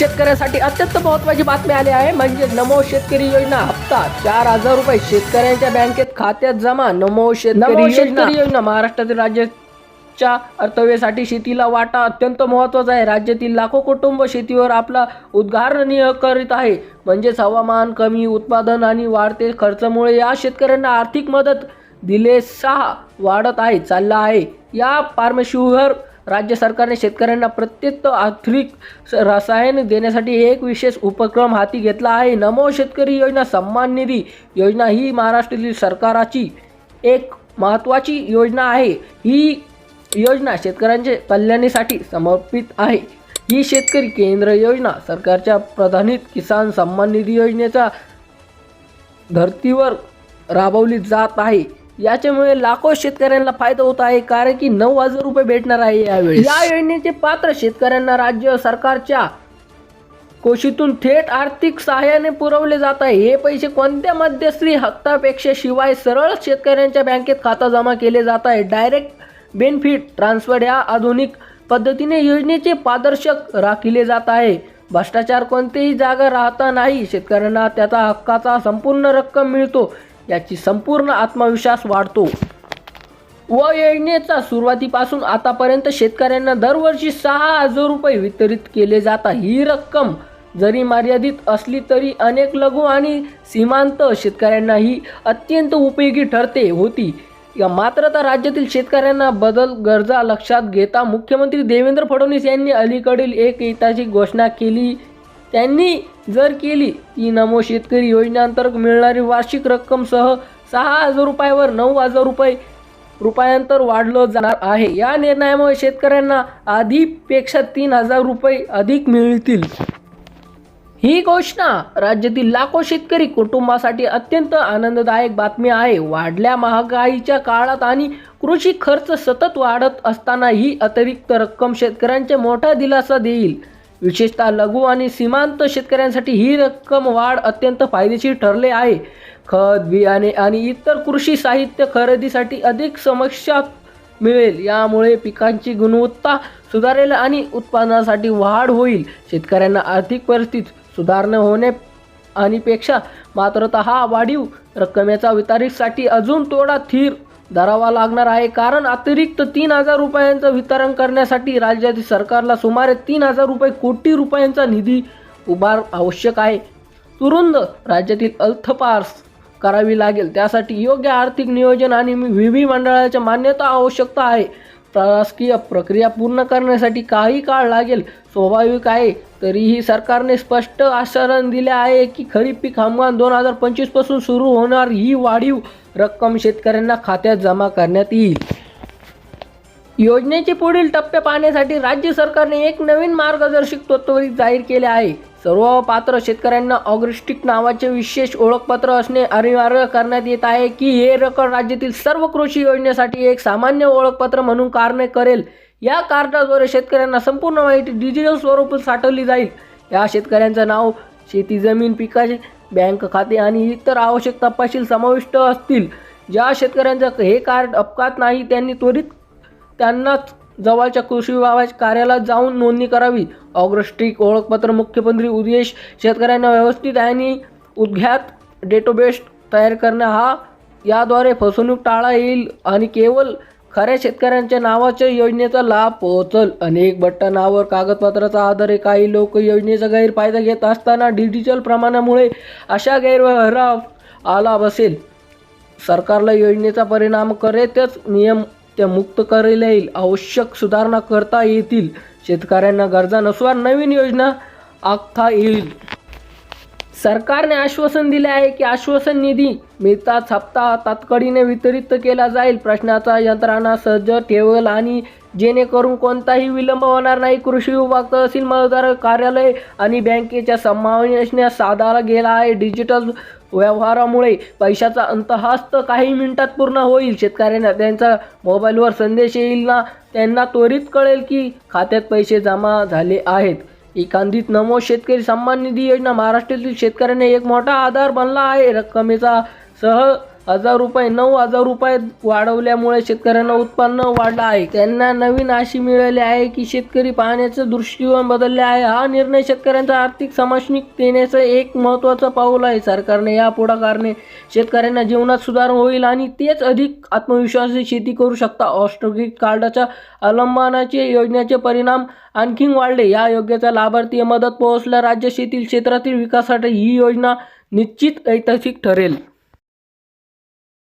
शेतकऱ्यासाठी अत्यंत महत्त्वाची बातमी आली आहे. म्हणजे नमो शेतकरी योजना हप्ता चार हजार रुपये शेतकऱ्यांच्या बँकेत खात्यात जमा. नमो शेतकरी शेतकरी योजना. महाराष्ट्रातील राज्याच्या अर्थव्यवस्थेसाठी शेतीला वाटा अत्यंत महत्त्वाचा आहे. राज्यातील लाखो कुटुंब शेतीवर आपला उद्गारणीय करीत आहे. म्हणजेच हवामान कमी उत्पादन आणि वाढते खर्चामुळे या शेतकऱ्यांना आर्थिक मदत दिलेसा वाढत आहे चालला आहे. या पार्श्वभूमीवर राज्य सरकारने शेतकऱ्यांना प्रत्येक आर्थिक स- रसायन देण्यासाठी एक विशेष उपक्रम हाती घेतला आहे. नमो शेतकरी योजना सन्मान निधी योजना ही महाराष्ट्रातील सरकाराची एक महत्त्वाची योजना आहे. ही योजना शेतकऱ्यांच्या कल्याणासाठी समर्पित आहे. ही शेतकरी केंद्र योजना सरकारच्या प्रधानित किसान सन्मान निधी योजनेचा धर्तीवर राबवली जात आहे. याच्यामुळे लाखो शेतकऱ्यांना फायदा होत आहे कारण की नऊ हजार रुपये भेटणार आहे यावेळी या योजनेचे पात्र शेतकऱ्यांना राज्य सरकारच्या कोशीतून थेट आर्थिक सहाय्याने पुरवले जात आहे. हे पैसे कोणत्या मध्यस्थी हप्तापेक्षा शिवाय सरळ शेतकऱ्यांच्या बँकेत खाता जमा केले जात आहे? डायरेक्ट बेनिफिट ट्रान्सफर या आधुनिक पद्धतीने योजनेचे पारदर्शक राखिले जात आहे. भ्रष्टाचार कोणतेही जागा राहता नाही. शेतकऱ्यांना त्याचा हक्काचा संपूर्ण रक्कम मिळतो. याची संपूर्ण आत्मविश्वास वाढतो. व योजनेचा सुरुवातीपासून आतापर्यंत शेतकऱ्यांना दरवर्षी सहा हजार रुपये वितरित केले जातात. ही रक्कम जरी मर्यादित असली तरी अनेक लघु आणि सीमांत शेतकऱ्यांना ही अत्यंत उपयोगी ठरते होती. या मात्र आता राज्यातील शेतकऱ्यांना बदल गरजा लक्षात घेता मुख्यमंत्री देवेंद्र फडणवीस यांनी अलीकडील एक हिताची घोषणा केली. त्यांनी जर केली ती नमो शेतकरी योजनेअंतर्गत मिळणारी वार्षिक रक्कमसह सहा हजार रुपयावर नऊ हजार रुपये रुपयांतर वाढलं जाणार आहे. या निर्णयामुळे शेतकऱ्यांना आधीपेक्षा तीन हजार रुपये अधिक मिळतील. ही घोषणा राज्यातील लाखो शेतकरी कुटुंबासाठी अत्यंत आनंददायक बातमी आहे. वाढल्या महागाईच्या काळात आणि कृषी खर्च सतत वाढत असताना ही अतिरिक्त रक्कम शेतकऱ्यांच्या मोठा दिलासा देईल. विशेषतः लघु आणि सीमांत शेतकऱ्यांसाठी ही रक्कम वाढ अत्यंत फायदेशीर ठरले आहे. खत बियाणे आणि इतर कृषी साहित्य खरेदीसाठी अधिक समस्या मिळेल. यामुळे पिकांची गुणवत्ता सुधारेल आणि उत्पादनासाठी वाढ होईल. शेतकऱ्यांना आर्थिक परिस्थिती सुधारणा होणे आणि पेक्षा मात्र हा वाढीव रक्कमेचा वितरितसाठी अजून थोडा थीर धरावा लागणार आहे. कारण अतिरिक्त तीन हजार रुपयांचं वितरण करण्यासाठी राज्यातील सरकारला सुमारे तीन हजार रुपये कोटी रुपयांचा निधी उभार आवश्यक आहे. तुरुंद राज्यातील अल्थपार्स करावी लागेल. त्यासाठी योग्य आर्थिक नियोजन आणि विधिमंडळाच्या मान्यता आवश्यकता आहे. प्रशासकीय प्रक्रिया पूर्ण करण्यासाठी काही काळ लागेल. स्वाभाविक आहे. तरीही सरकारने स्पष्ट आश्वासन दिले आहे की खरीप पीक हंगाम दोन हजार पंचवीसपासून सुरू होणार. ही वाढीव रक्कम शेतकऱ्यांना खात्यात जमा करण्यात येईल. योजनेचे पुढील टप्पे पाहण्यासाठी राज्य सरकारने एक नवीन मार्गदर्शक तत्त्व जाहीर केले आहे. सर्व पात्र शेतकऱ्यांना ऑग्रिस्टिक नावाचे विशेष ओळखपत्र असणे अनिवार्य करण्यात येत आहे की हे रकड राज्यातील सर्व कृषी योजनेसाठी एक सामान्य ओळखपत्र म्हणून कार्य करेल. या कार्डाद्वारे शेतकऱ्यांना संपूर्ण माहिती डिजिटल स्वरूपात साठवली जाईल. या शेतकऱ्यांचं नाव शेती जमीन पिकाचे बँक खाते आणि इतर आवश्यक तपशील समाविष्ट असतील. ज्या शेतकऱ्यांचं हे कार्ड अपघात नाही त्यांनी त्वरित त्यांनाच जवळच्या कृषी विभागाच्या कार्यालयात जाऊन नोंदणी करावी. ऑग्रस्टिक ओळखपत्र मुख्यमंत्री उद्देश शेतकऱ्यांना व्यवस्थित आणि उद्घात डेटोबेस तयार करणे हा याद्वारे फसवणूक टाळा येईल आणि केवळ खऱ्या शेतकऱ्यांच्या नावाच्या योजनेचा लाभ पोहोचल. अनेक बटनावर कागदपत्राचा आधारे काही लोक योजनेचा गैरफायदा घेत असताना डिजिटल प्रमाणामुळे अशा गैरव्यवहार आला बसेल सरकारला योजनेचा परिणाम करेतच नियम त्या मुक्त करता येईल. आवश्यक सुधारणा करता येतील. शेतकऱ्यांना गरजा नसल्यास नवीन योजना आखता येईल. सरकारने आश्वासन दिले आहे की आश्वासन निधी मिळताच हप्ता तातडीने वितरित केला जाईल. प्रश्नाचा यंत्रणा सज्ज ठेवल आणि जेणेकरून कोणताही विलंब होणार नाही. कृषी विभाग तहसील मतदार कार्यालय आणि बँकेच्या समावेशने साधारा गेला आहे. डिजिटल व्यवहारामुळे पैशाचा अंतहास्त काही मिनिटात पूर्ण होईल. शेतकऱ्यांना त्यांचा मोबाईलवर संदेश येईल ना? त्यांना त्वरित कळेल की खात्यात पैसे जमा झाले आहेत. एकांदित नमो शेतकरी सन्मान निधी योजना महाराष्ट्रातील शेतकऱ्यांना एक मोठा आधार बनला आहे. रक्कमेचा सह हजार रुपये नऊ हजार रुपये वाढवल्यामुळे शेतकऱ्यांना उत्पन्न वाढलं आहे. त्यांना नवीन आशी मिळाली आहे की शेतकरी पाहण्याचं दृष्टिकोन बदलले आहे. हा निर्णय शेतकऱ्यांचा आर्थिक समावेशनिक देण्याचं एक महत्त्वाचं पाऊल आहे. सरकारने या पुढाकारने शेतकऱ्यांना जीवनात सुधार होईल आणि तेच अधिक आत्मविश्वासी शेती करू शकता. ऑस्ट्रोगिक कार्डाच्या अवलंबनाचे योजनेचे परिणाम आणखी वाढले. या योग्यता लाभार्थी मदत पोहोचल्या राज्य शेतील क्षेत्रातील विकासासाठी ही योजना निश्चित ऐतिहासिक ठरेल.